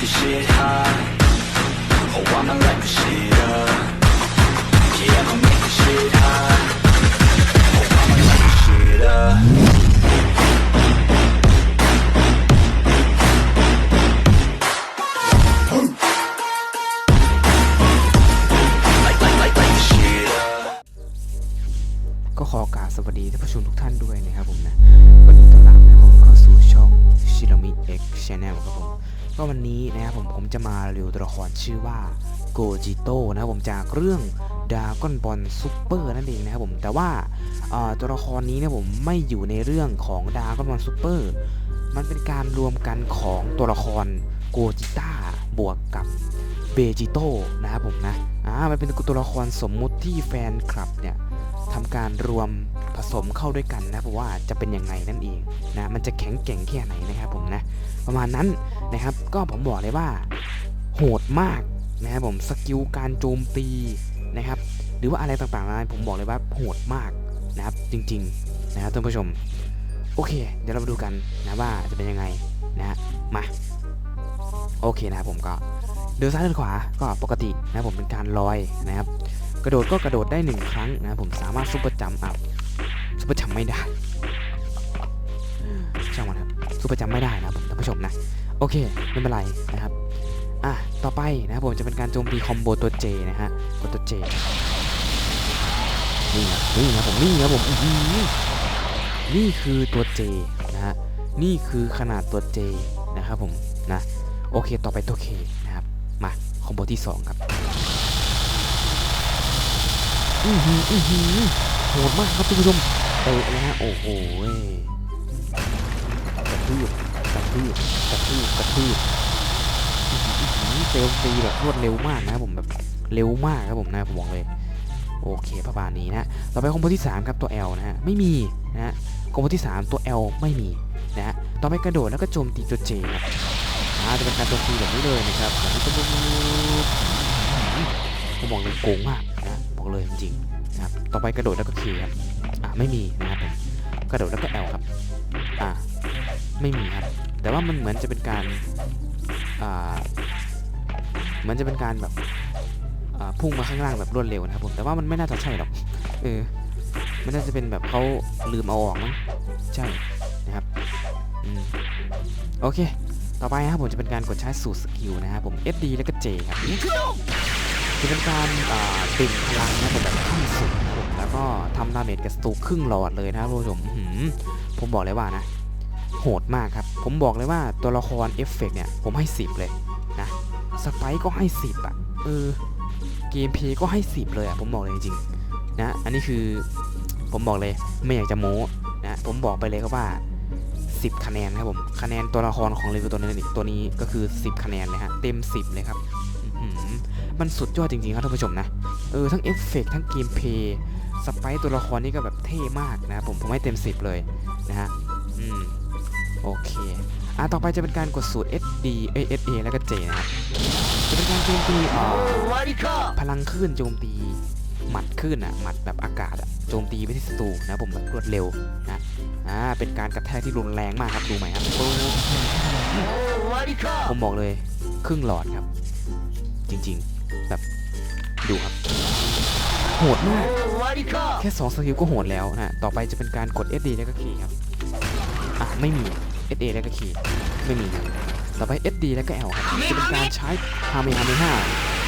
the shit hot. Oh, I'ma light the shit up. ก็วันนี้นะครับผมผมจะมาเรีวิวตัวละครชื่อว่าโกจิโต้นะครับผมจากเรื่องดาก้อนบอลซูเปอร์นั่นเองนะครับผมแต่ว่าตัวละครนี้นะผมไม่อยู่ในเรื่องของดาก้อนบอลซูเปอร์มันเป็นการรวมกันของตัวละครโกจิต้าบวกกับเบจิโต้นะครับผมนะอ่ามันเป็นตัวละครสมมุติที่แฟนคลับเนี่ยทำการรวม ผสมเข้าด้วยกันนะเพราะว่าจะเป็นยังไงนั่นเองนะมันจะแข็งแกร่งแค่ไหนนะครับผมนะประมาณนั้นนะครับก็ผมบอกเลยว่าโหดมากนะครับผมสกิลการโจมตีนะครับหรือว่าอะไรต่างๆนะผมบอกเลยว่าโหดมากนะครับจริงๆนะครับท่านผู้ชมโอเค เดี๋ยวเรามาดูกันนะว่าจะเป็นยังไงนะฮะมาโอเคนะครับผมก็เดินซ้ายเดินขวาก็ปกตินะผมเป็นการลอยนะครับกระโดดก็กระโดดได้หนึ่งครั้งนะผมสามารถซุปเปอร์จัมป์อัพ ซุปเปอร์จัมป์ไม่ได้ช่างมันครับซุปเปอร์จัมป์ไม่ได้นะครับผมท่านผู้ชมนะโอเคไม่เป็นไรนะครับอะต่อไปนะครับผมจะเป็นการโจมตีคอมโบตัวเจนะฮะกดตัวเจนี่นะนี่นะผมนี่นะผมอือหือนี่คือตัวเจนะฮะนี่คือขนาดตัวเจนะครับผมนะโอเคต่อไปตัวเคนะครับมาคอมโบที่สองครับอือหืออือหือโหดมากครับท่านผู้ชม เตะนะฮะโอ้โหกระทืบกระทืบกระทืบกระทืบอื้อหืออื้อหือเซลตีแบบรวดเร็วมากนะผมแบบเร็วมากครับผมนะผมบอกเลยโอเคประมาณนี้นะต่อไปคอมโบที่3ครับตัว L นะฮะไม่มีนะฮะคอมโบที่ 3 ตัว L ไม่มีนะฮะต่อไปกระโดดแล้วก็โจมตีตัว J ครับอาจะเป็นการโจมตีแบบนี้เลยนะครับแบบนี้ปุ๊บปุ๊บปุ๊บปุ๊บผมบอกเลยโกงมากนะบอกเลยจริงๆนะครับต่อไปกระโดดแล้วก็เคครับ ไม่มีนะครับผมกระโดดแล้วก็ L ครับอ่าไม่มีครับ แต่ว่ามันเหมือนจะเป็นการอ่าเหมือนจะเป็นการแบบพุ่งมาข้างล่างแบบรวดเร็วนะครับผมแต่ว่ามันไม่น่าจะใช่หรอกเออมันน่าจะเป็นแบบเขาลืมเอาออกมั้งใช่นะครับอืมโอเค ต่อไปนะครับผมจะเป็นการกดใช้สูตรสกิลนะครับผม SD แล้วก็ J ครับ จะเป็นการอ่าเบ่งพลังนะแบบขั้นสุดครับผมแล้วก็ทำดาเมจกับสตูครึ่งหลอดเลยนะครับผู้ชมผมบอกเลยว่านะ โหดมากครับ ผมบอกเลยว่าตัวละครเอฟเฟกต์เนี่ย ผมให้ 10 เลยนะสไปก็ให้ 10อะเออเกมเพย์ก็ให้ 10 เลยอะผมบอกเลยจริงๆนะอันนี้คือผมบอกเลยไม่อยากจะโม้นะผมบอกไปเลยครับว่า 10 คะแนนครับผมคะแนนตัวละครของเลเวลตัวนี้ตัวนี้ก็คือ 10 คะแนนเลยฮะเต็ม 10 เลยครับ มันสุดยอดจริงๆครับท่านผู้ชมนะ เออทั้งเอฟเฟกต์ทั้งเกมเพย์สไปตัวละครนี่ก็แบบเท่มากนะผมผมให้เต็ม 10 เลยนะฮะ อืม โอเคอะต่อไปจะเป็นการกดสูตร SD เอ SA แล้วก็ J นะครับจะเป็นการโจมตีอ่อพลังคลื่นโจมตีหมัดคลื่นอะหมัดแบบอากาศอะโจมตีไปที่ศัตรูนะผมแบบรวดเร็วนะอ่าเป็นการกระแทกที่รุนแรงมากครับดูไหมครับผมบอกเลยครึ่งหลอดครับ จริง ๆ แบบดูครับ โหดมาก แค่2สกิลก็โหดแล้วนะต่อไปจะเป็นการกด SD แล้วก็คีย์ครับ อะ ไม่มี SD แล้วก็คีย์ไม่มีครับต่อไป SD แล้วก็ L ครับจะเป็นการใช้ฮาเมฮาเมห้า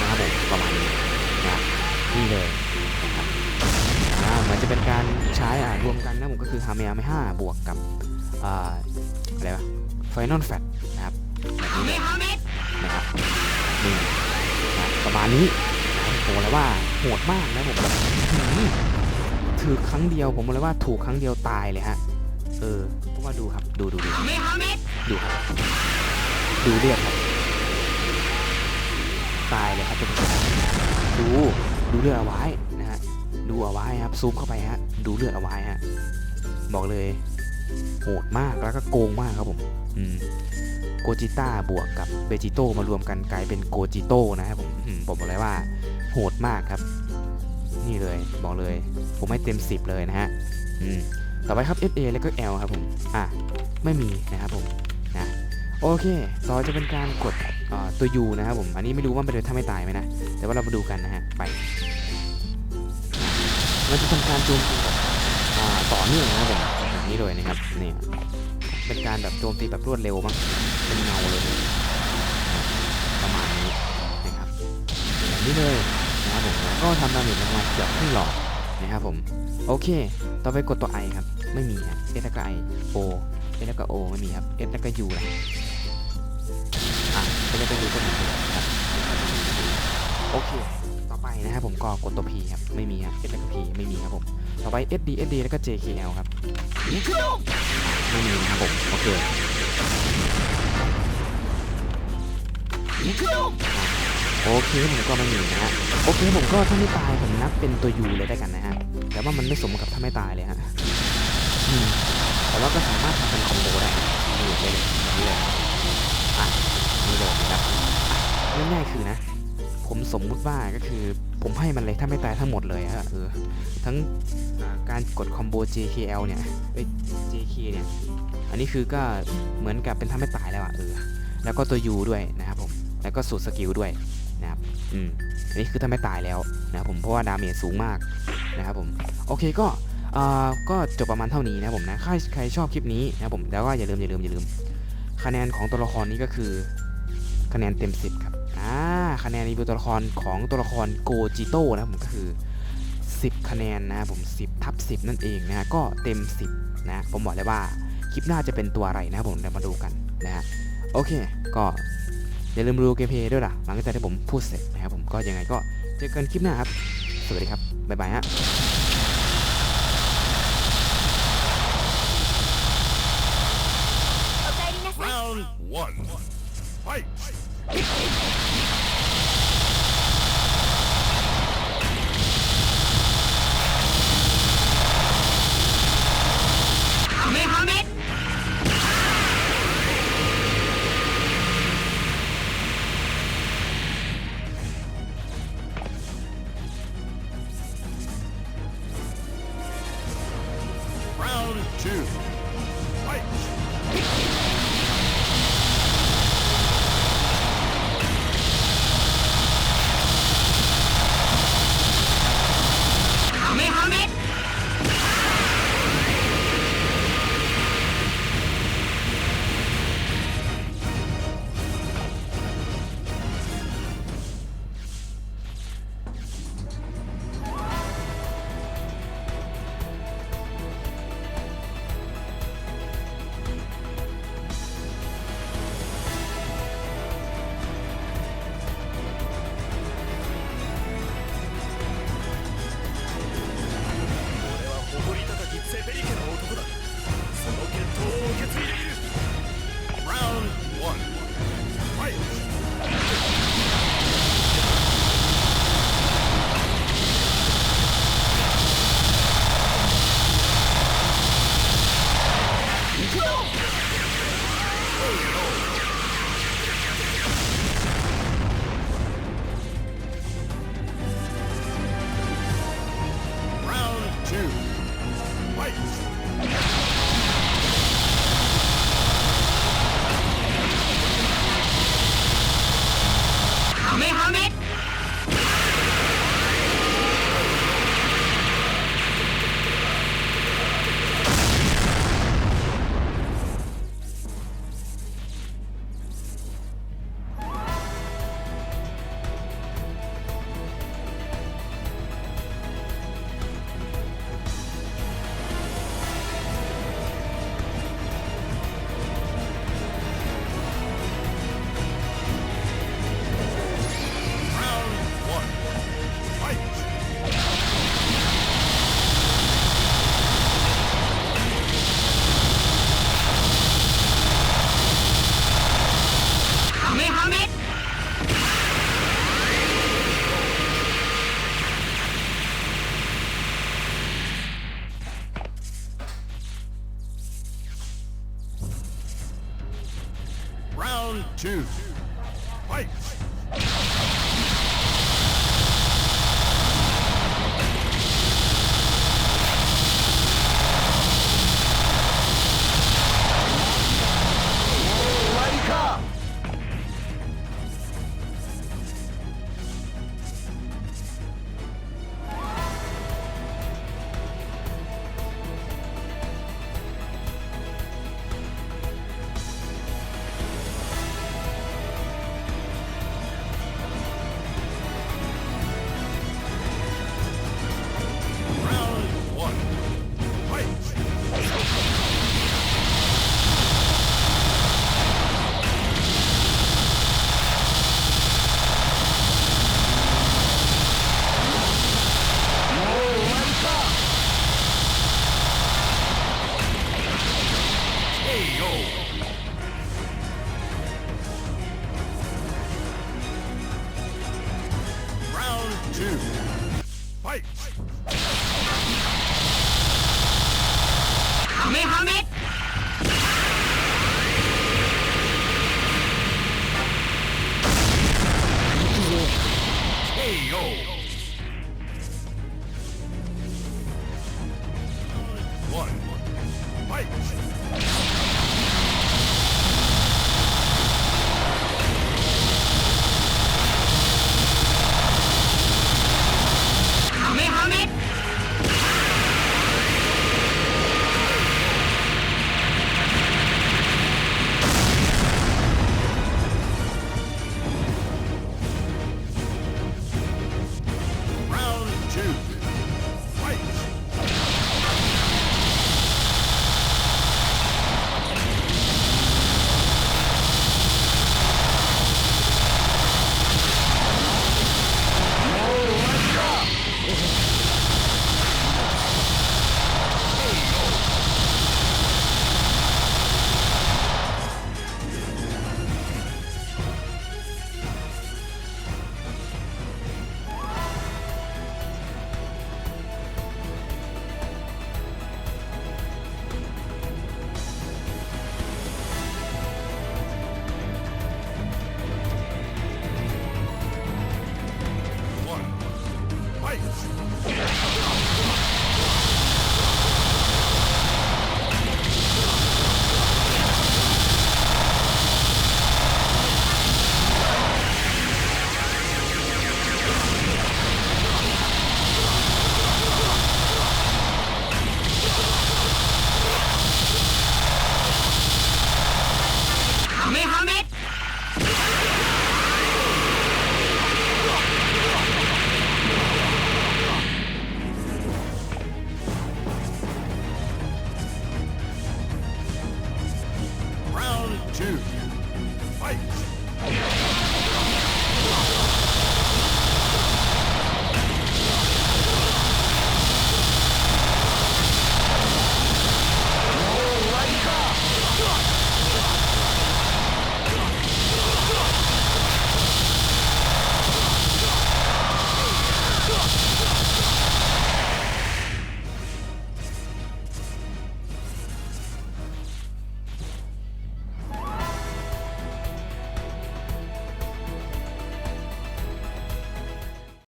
นะครับผมประมาณนี้นะนี่เลยนะครับอ่าเหมือนจะเป็นการใช้อ่ารวมกันนะผมก็คือฮาเมฮาเมห้าบวกกับอ่าอะไรวะไฟนอลแฟตนะครับแบบนี้เลยนะครับนี่ ประมาณนี้ผมเลยว่าโหดมากนะผมแบบถือครั้งเดียวผมเลยว่าถูกครั้งเดียวตายเลยฮะ เออเพราะว่าดูครับ ดูดูดูดูครับดูเลือดครับ ตายเลยครับทุกคนดูดูเลือดเอาไว้นะฮะดูเอาไว้ครับซูมเข้าไปฮะ ดูเลือดเอาไว้ฮะ บอกเลยโหดมากแล้วก็โกงมากครับผม อืม จิต้าบวกกับเบจิโต้มารวมกันกลายเป็นโกจิโต้นะครับผมผมบอกเลยว่าโหดมากครับ นี่เลยบอกเลย ผมให้เต็ม 10 เลยนะฮะต่อไปครับ SA แล้วก็ L ครับผมอะไม่มีนะครับผมนะโอเค ต่อจะเป็นการกดตัว U นะครับผม อันนี้ไม่รู้ว่ามันเป็นถ้าไม่ตายไหมนะ แต่ว่าเรามาดูกันนะฮะ ไป มันจะทำการโจมตีแบบอ่าต่อเนื่องนะครับผมแบบนี้เลยนะครับเนี่ย เป็นการแบบโจมตีแบบรวดเร็วมากเป็นเงาเลยประมาณนี้นะครับแบบนี้เลยนะครับผมก็ทำดาเมจประมาณเกือบครึ่งหลอดนะครับผมโอเค ต่อไปกดตัว I ครับ ไม่มีฮะ S แล้วก็ I O S แล้วก็ O ไม่มีครับ S แล้วก็ U ละอะ S แล้วก็ U ก็มีนะครับโอเคต่อไปนะครับผมก็กดตัว P ครับไม่มีครับ S แล้วก็ P ไม่มีครับผมต่อไป SD SD แล้วก็ JKL ครับ ไม่มีนะครับผมโอเคโอเคผมก็ไม่มีนะฮะโอเคผมก็ถ้าไม่ตายผมนับเป็นตัวยูเลยได้กันนะฮะแต่ว่ามันไม่สมกับถ้าไม่ตายเลยฮะแต่ว่าก็สามารถทำเป็นคอมโบได้นี่เลยนี่เลยอะนี่เลยนะครับอะง่ายๆคือนะ ผมสมมุติว่าก็คือผมให้มันเลยถ้าไม่ตายทั้งหมดเลยฮะเออทั้งการกดคอมโบ JKL เนี่ยเอ้ย JK เนี่ย อันนี้คือก็เหมือนกับเป็นถ้าไม่ตายแล้วอะเออแล้วก็ตัว U ด้วยนะครับผมแล้วก็สูตรสกิลด้วยนะครับอืมอันนี้คือถ้าไม่ตายแล้วนะครับผมเพราะว่าดาเมจสูงมากนะครับผมโอเคก็อ่อก็จบประมาณเท่านี้นะผมนะใครใครชอบคลิปนี้นะผมแล้วก็อย่าลืมอย่าลืมอย่าลืม คะแนนของตัวละครนี้ก็คือคะแนนเต็ม 10 ครับ คะแนนรีวิวตัวละครของตัวละครโกจิโต้นะครับผมก็คือ 10 คะแนนนะผม 10ทับ10 นั่นเองนะก็เต็ม 10 นะ ผมบอกเลยว่าคลิปหน้าจะเป็นตัวอะไรนะผมเดี๋ยวมาดูกันนะฮะโอเค ก็อย่าลืมดูเกมเพลย์ด้วยล่ะหลังจากที่ผมพูดเสร็จนะครับผมก็ยังไงก็เจอกันคลิปหน้าครับ สวัสดีครับ บ๊ายบายฮะ ไป